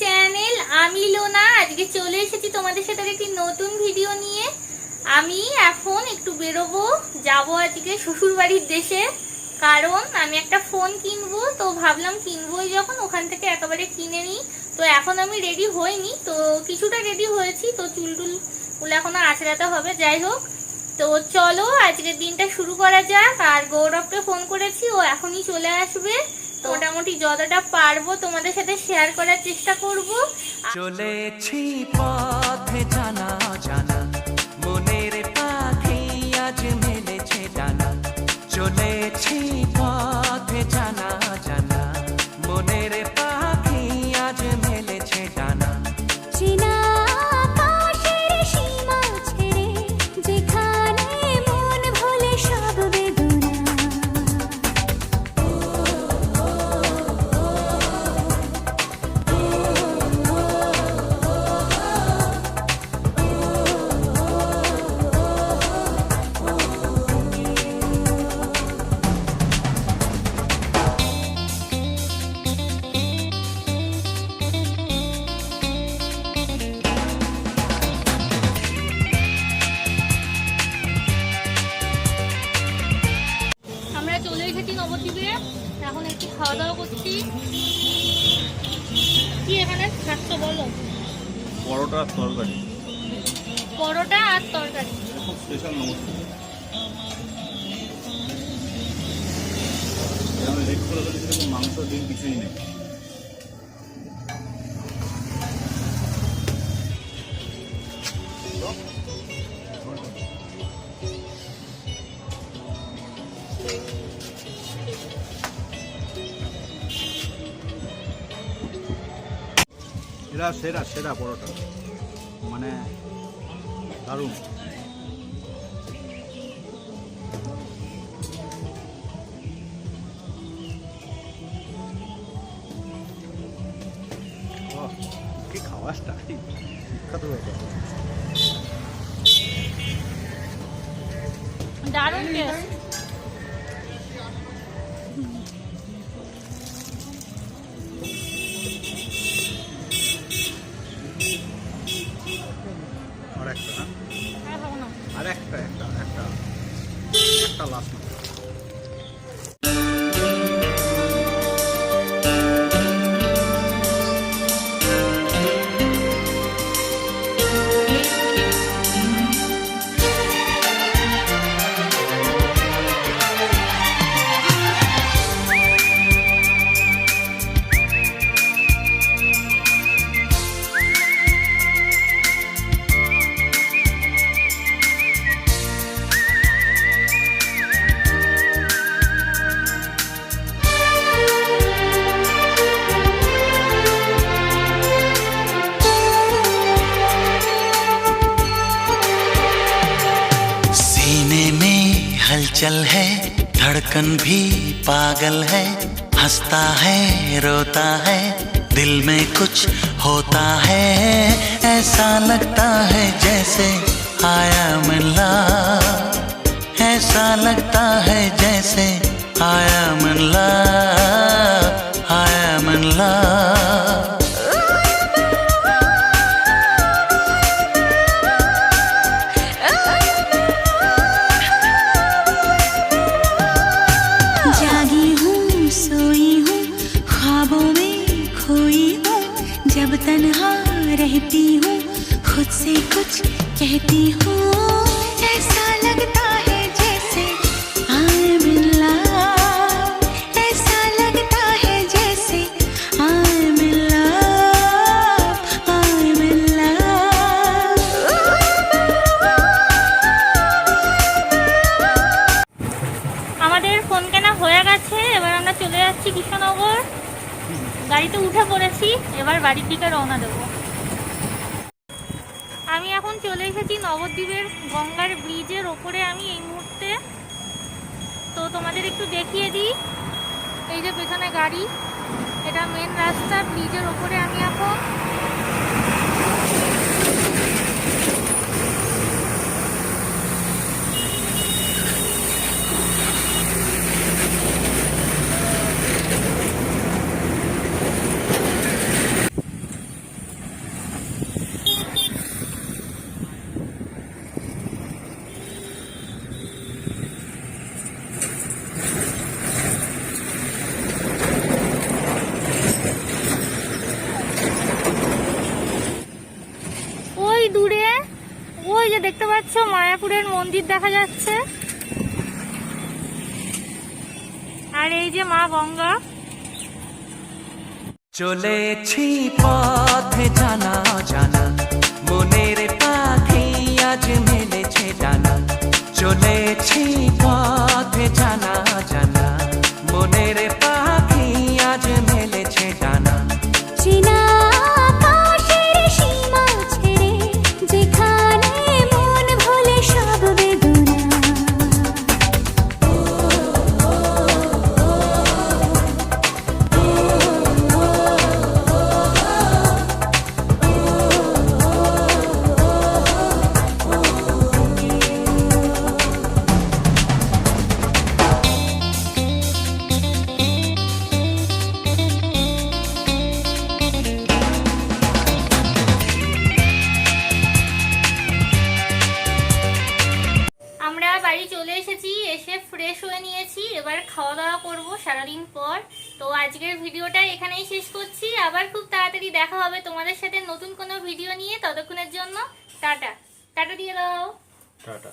Channel আমি লোনা আজকে চলে এসেছি তোমাদের সাথে একটি নতুন ভিডিও নিয়ে। আমি এখন একটু বেরোবো। যাব আজকে শ্বশুর বাড়ির দেশে। কারণ আমি একটা ফোন কিনবো। তো ভাবলাম কিনবোই যখন, ওখান থেকে একেবারে কিনে নিই। তো এখন আমি রেডি হইনি। তো কিছুটা রেডি হয়েছি। তো চুল টুলগুলো এখনও আঁচড়াতে হবে। যাই হোক, তো চলো আজকের দিনটা শুরু করা যাক। আর গৌরবকে ফোন করেছি। ও এখনই চলে আসবে। মোটামুটি যতটা পারব তোমাদের সাথে শেয়ার করার চেষ্টা করব। চলেছি পথে জানা বলো। পরোটা আর তরকারি। পরোটা আর তরকারি। খুব স্পেশাল নমস্কার মাংস ডিম কিছুই নেই। এরা সেরা সেরা পরোটা। মানে দারুণ। কি খাওয়া স্টাইল বিখ্যাত ব্যাপার দারুণ আর একটা না हलचल है, धड़कन भी पागल है, हंसता है, रोता है, दिल में कुछ होता है, ऐसा लगता है जैसे आया मिला ऐसा लगता है जैसे आया मिला से कुछ कहती हूँ ऐसा लगता है जैसे आई एम इन लव ऐसा लगता है जैसे I am in love I am in love আমাদের ফোন কেনা হয়ে গেছে এবার আমরা চলে যাচ্ছি কৃষ্ণনগর গাড়িতে উঠে পড়েছি এবার বাড়ির দিকে রওনা দেবো আমি এখন চলে এসেছি নবদ্বীপের গঙ্গার ব্রিজের ওপরে আমি এই মুহূর্তে, তো তোমাদের একটু দেখিয়ে দিই। এই যে পেছনে গাড়ি, এটা মেন রাস্তা, ব্রিজের ওপরে আমি এখন। পাচ্ছ? মায়াপুরের মন্দির দেখা যাচ্ছে। আর এই যে মা গঙ্গা। চলেছি পথে জানা জানা, মনের পাখি আজ মেলেছে ডানা। চলেছি এবার খাওয়া দাওয়া করব সারাদিন পর। তো আজকের ভিডিওটা এখানেই শেষ করছি। আবার খুব তাড়াতাড়ি দেখা হবে তোমাদের সাথে নতুন কোনো ভিডিও নিয়ে। ততক্ষণের জন্য টাটা। টাটা দিয়ে দাও। টাটা।